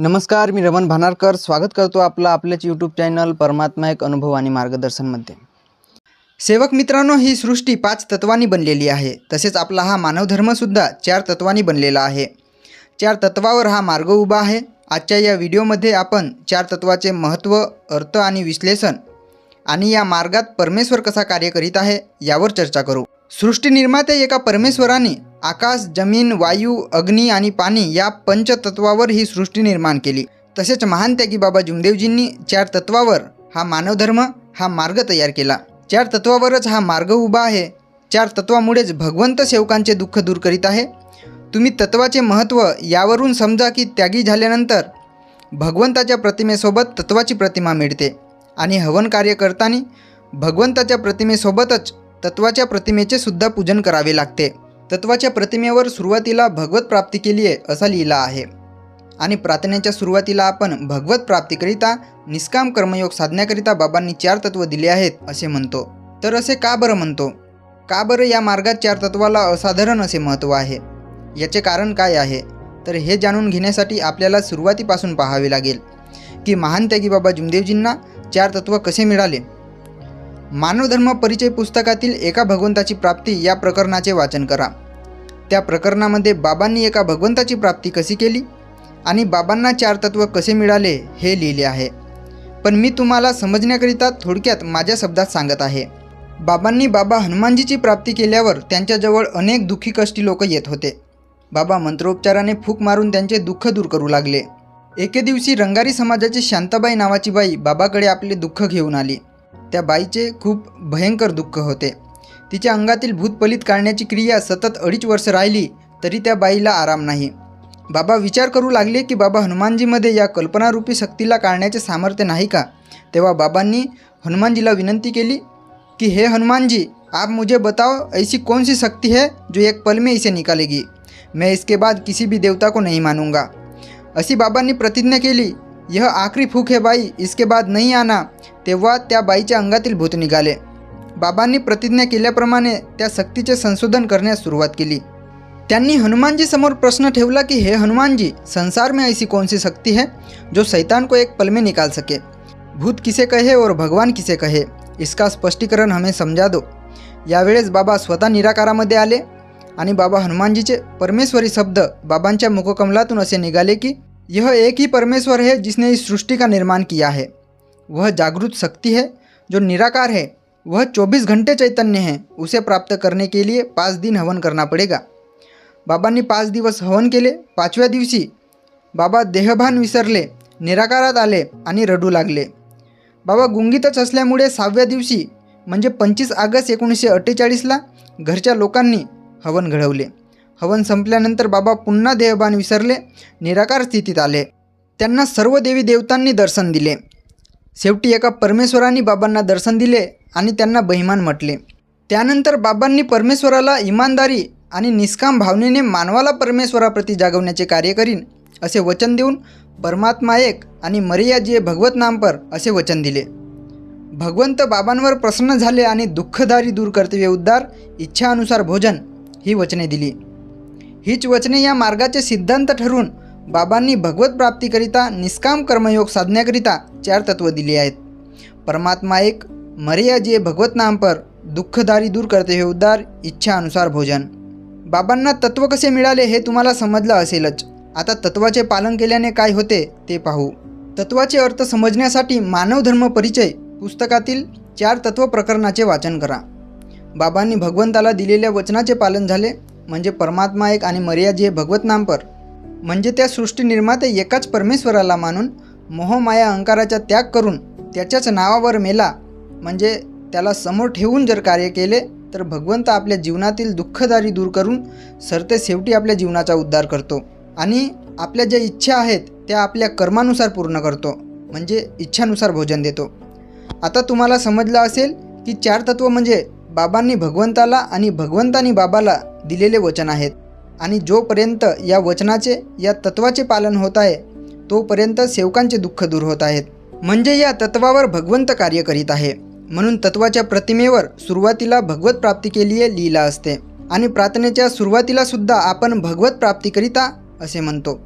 नमस्कार मी रमण भानारकर. स्वागत करतो आपलं आपल्याच यूट्यूब चॅनल परमात्मा एक अनुभव आणि मार्गदर्शनमध्ये. सेवक मित्रांनो ही सृष्टी पाच तत्वांनी बनलेली आहे. तसेच आपला हा मानवधर्मसुद्धा चार तत्वांनी बनलेला आहे. चार तत्वावर हा मार्ग उभा आहे. आजच्या या व्हिडिओमध्ये आपण चार तत्वाचे महत्त्व अर्थ आणि विश्लेषण आणि या मार्गात परमेश्वर कसा कार्य करीत आहे यावर चर्चा करू. सृष्टी निर्माते एका परमेश्वराने आकाश जमीन वायू अग्नी आणि पाणी या पंचतत्वावर ही सृष्टी निर्माण केली. तसेच महान त्यागी बाबा जुमदेवजींनी चार तत्वावर हा मानवधर्म हा मार्ग तयार केला. चार तत्वावरच हा मार्ग उभा आहे. चार तत्वामुळेच भगवंत सेवकांचे दुःख दूर करीत आहे. तुम्ही तत्वाचे महत्त्व यावरून समजा की त्यागी झाल्यानंतर भगवंताच्या प्रतिमेसोबत तत्वाची प्रतिमा मिळते. आणि हवन कार्य करताना भगवंताच्या प्रतिमेसोबतच तत्वाच्या प्रतिमेचे सुद्धा पूजन करावे लागते. तत्वाच्या प्रतिमेवर सुरुवातीला भगवत प्राप्ती केली आहे असा लिहिला आहे. आणि प्रार्थनेच्या सुरुवातीला आपण भगवत प्राप्तीकरिता निष्काम कर्मयोग साधण्याकरिता बाबांनी चार तत्व दिले आहेत असे म्हणतो. तर असे का बरं म्हणतो? का बरं या मार्गात चार तत्वाला असाधारण असे महत्त्व आहे? याचे कारण काय आहे? तर हे जाणून घेण्यासाठी आपल्याला सुरुवातीपासून पाहावे लागेल की महान त्यागी बाबा जुमदेवजींना चार तत्व कसे मिळाले? मानवधर्म परिचय पुस्तकातील एका भगवंताची प्राप्ती या प्रकरणाचे वाचन करा. त्या प्रकरणामध्ये बाबांनी एका भगवंताची प्राप्ती कशी केली? आणि बाबांना चार तत्व कसे मिळाले हे लिहिले आहे. पण मी तुम्हाला समजण्याकरिता थोडक्यात माझ्या शब्दात सांगत आहे. बाबांनी बाबा हनुमानजीची प्राप्ती केल्यावर त्यांच्याजवळ अनेक दुःखी कष्टी लोक येत होते. बाबा मंत्रोपचाराने फूक मारून त्यांचे दुःख दूर करू लागले. एके दिवशी रंगारी समाजाची शांताबाई नावाची बाई बाबाकडे आपले दुःख घेऊन आली. त्या बाईचे खूप भयंकर दुःख होते. तिच्या अंगातील भूतपलित काढण्याची क्रिया सतत अडीच वर्ष राहिली तरी त्या बाईला आराम नाही. बाबा विचार करू लागले की बाबा हनुमानजीमध्ये या कल्पनारूपी शक्तीला काढण्याचे सामर्थ्य नाही का? तेव्हा बाबांनी हनुमानजीला विनंती केली कि हे हनुमान जी आप मुझे बताओ ऐसी कौन सी शक्ति है जो एक पल में इसे निकालेगी? मैं इसके बाद किसी भी देवता को नहीं मानूंगा. अशी बाबांनी प्रतिज्ञा केली यह आखरी फूक है बाई इसके बाद नहीं आना। तेव्हा त्या बाईच्या अंगातील भूत निघाले. बाबांनी प्रतिज्ञा केल्याप्रमाणे त्या शक्तीचे संशोधन करण्यास सुरुवात केली. त्यांनी हनुमानजी समोर प्रश्न ठेवला की हे हनुमानजी संसार में ऐसी कौन सी शक्ति है जो शैतान को एक पल में निकाल सके? भूत किसे कहे और भगवान किसे कहे? इसका स्पष्टीकरण हमें समजा दो. यावेळेस बाबा स्वतः निराकारामध्ये आले आणि बाबा हनुमानजीचे परमेश्वरी शब्द बाबांच्या मुखकमलातून असे निघाले की यह एक ही परमेश्वर है जिसने इस सृष्टि का निर्माण किया है। वह जागृत शक्ति है जो निराकार है। वह 24 घंटे चैतन्य है। उसे प्राप्त करने के लिए पाच दिन हवन करना पडेगा। बाबांनी पाच दिवस हवन केले पाचव्या दिवशी बाबा देहभान विसरले निराकारात आले आणि रडू लागले। बाबा गुंगीतच असल्यामुळे सहाव्या दिवशी म्हणजे पंचवीस ऑगस्ट एकोणीसशे अठ्ठेचाळीसला घरच्या लोकांनी हवन घडवले। हवन संपल्यानंतर बाबा पुन्हा देहभान विसरले निराकार स्थितीत आले. त्यांना सर्व देवी देवतांनी दर्शन दिले. शेवटी एका परमेश्वरांनी बाबांना दर्शन दिले आणि त्यांना बहिमान म्हटले. त्यानंतर बाबांनी परमेश्वराला इमानदारी आणि निष्काम भावनेने मानवाला परमेश्वराप्रती जागवण्याचे कार्य करीन असे वचन देऊन परमात्मा एक आणि मर्याजी भगवत नामपर असे वचन दिले. भगवंत बाबांवर प्रसन्न झाले आणि दुःखदारी दूर कर्तव्य उद्धार इच्छानुसार भोजन ही वचने दिली. हीच वचने या मार्गाचे सिद्धांत ठरून बाबांनी भगवत प्राप्तीकरिता निष्काम कर्मयोग साधण्याकरिता चार तत्व दिली आहेत. परमात्मा एक मर्याजी जे भगवत नाम पर दुःखदारी दूर करते हे उद्धार इच्छानुसार भोजन. बाबांना तत्व कसे मिळाले हे तुम्हाला समजलं असेलच. आता तत्वाचे पालन केल्याने काय होते ते पाहू. तत्वाचे अर्थ समजण्यासाठी मानव धर्म परिचय पुस्तकातील चार तत्व प्रकरणाचे वाचन करा. बाबांनी भगवंताला दिलेल्या वचनाचे पालन झाले. म्हणजे परमात्मा एक आणि मर्याजी हे भगवत नामपर म्हणजे त्या सृष्टी निर्माते एकाच परमेश्वराला मानून मोहमाया अहंकाराचा त्याग करून त्याच्याच नावावर मेला. म्हणजे त्याला समोर ठेवून जर कार्य केले तर भगवंत आपल्या जीवनातील दुःखदारी दूर करून सरते शेवटी आपल्या जीवनाचा उद्धार करतो आणि आपल्या ज्या इच्छा आहेत त्या आपल्या कर्मानुसार पूर्ण करतो. म्हणजे इच्छानुसार भोजन देतो. आता तुम्हाला समजलं असेल की चार तत्व म्हणजे बाबांनी भगवंताला आणि भगवंतानी बाबाला दिलेले वचन आहेत. आणि जोपर्यंत या वचनाचे या तत्वाचे पालन होत आहे तोपर्यंत सेवकांचे दुःख दूर होत आहेत. म्हणजे या तत्वावर भगवंत कार्य करीत आहे. म्हणून तत्वाच्या प्रतिमेवर सुरुवातीला भगवत प्राप्ती केली लिहिला असते. आणि प्रार्थनेच्या सुरुवातीला सुद्धा आपण भगवत प्राप्तीकरिता असे म्हणतो.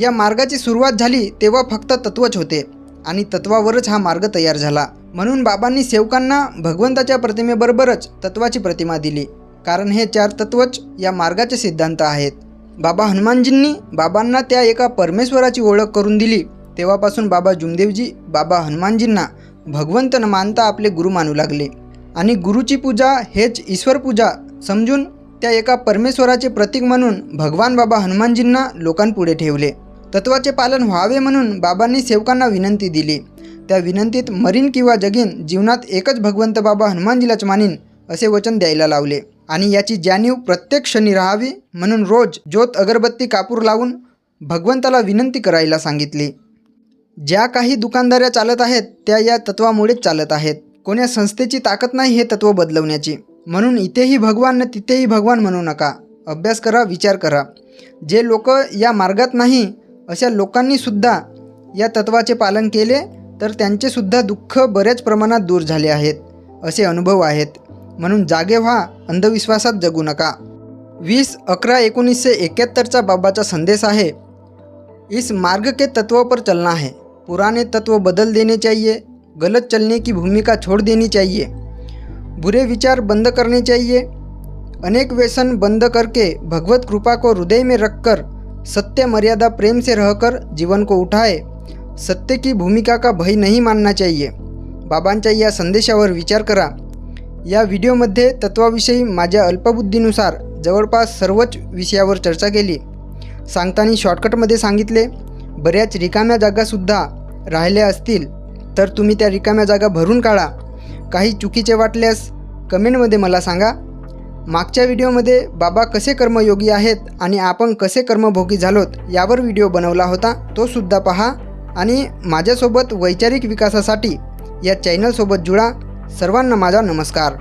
या मार्गाची सुरुवात झाली तेव्हा फक्त तत्वच होते. आणि तत्वावरच हा मार्ग तयार झाला. म्हणून बाबांनी सेवकांना भगवंताच्या प्रतिमेबरोबरच तत्वाची प्रतिमा दिली. कारण हे चार तत्वच या मार्गाचे सिद्धांत आहेत. बाबा हनुमानजींनी बाबांना त्या एका परमेश्वराची ओळख करून दिली. तेव्हापासून बाबा जुमदेवजी बाबा हनुमानजींना भगवंत न मानता आपले गुरु मानू लागले. आणि गुरुची पूजा हेच ईश्वर पूजा समजून त्या एका परमेश्वराचे प्रतीक म्हणून भगवान बाबा हनुमानजींना लोकांपुढे ठेवले. तत्वाचे पालन व्हावे म्हणून बाबांनी सेवकांना विनंती दिली. त्या विनंतीत मरीन किंवा जगीन जीवनात एकच भगवंत बाबा हनुमानजीलाच मानीन असे वचन द्यायला लावले. आणि याची जाणीव प्रत्येक क्षणी राहावी म्हणून रोज ज्योत अगरबत्ती कापूर लावून भगवंताला विनंती करायला सांगितली. ज्या काही दुकानदाऱ्या चालत आहेत त्या या तत्वामुळेच चालत आहेत. कोण्या संस्थेची ताकद नाही हे तत्व बदलवण्याची. म्हणून इथेही भगवान न तिथेही भगवान म्हणू नका. अभ्यास करा विचार करा. जे लोक या मार्गात नाही अशा लोकांनीसुद्धा या तत्वाचे पालन केले तर त्यांचेसुद्धा दुःख बऱ्याच प्रमाणात दूर झाले आहेत असे अनुभव आहेत. म्हणून जागे व्हा अंधविश्वासात जगू नका. वीस अकरा एकोणीसशे एक्याहत्तरचा बाबाचा संदेश आहे इस मार्ग के तत्व पर चलना है. पुराने तत्व बदल देने चाहिए गलत चलने की भूमिका छोड़ देनी चाहिए. बुरे विचार बंद करने चाहिए. अनेक व्यसन बंद करके भगवत कृपा को हृदय में रखकर सत्य मर्यादा प्रेम से रहकर जीवन को उठाए। सत्य की भूमिका का भय नहीं मानना चाहिए। बाबांच्या या संदेशावर विचार करा। या व्हिडिओमध्ये तत्वाविषयी माझ्या अल्पबुद्धीनुसार जवळपास सर्वच विषयावर चर्चा केली. सांगताना शॉर्टकटमध्ये सांगितले बऱ्याच रिकाम्या जागासुद्धा राहिल्या असतील तर तुम्ही त्या रिकाम्या जागा भरून काढा. काही चुकीचे वाटल्यास कमेंटमध्ये मला सांगा. मागच्या व्हिडिओमध्ये बाबा कसे कर्मयोगी आहेत आणि आपण कसे कर्मभोगी झालोत यावर व्हिडिओ बनवला होता तो सुद्धा पहा. आणि माझ्यासोबत वैचारिक विकासासाठी या चॅनलसोबत जुळा. सर्वांना माझा नमस्कार.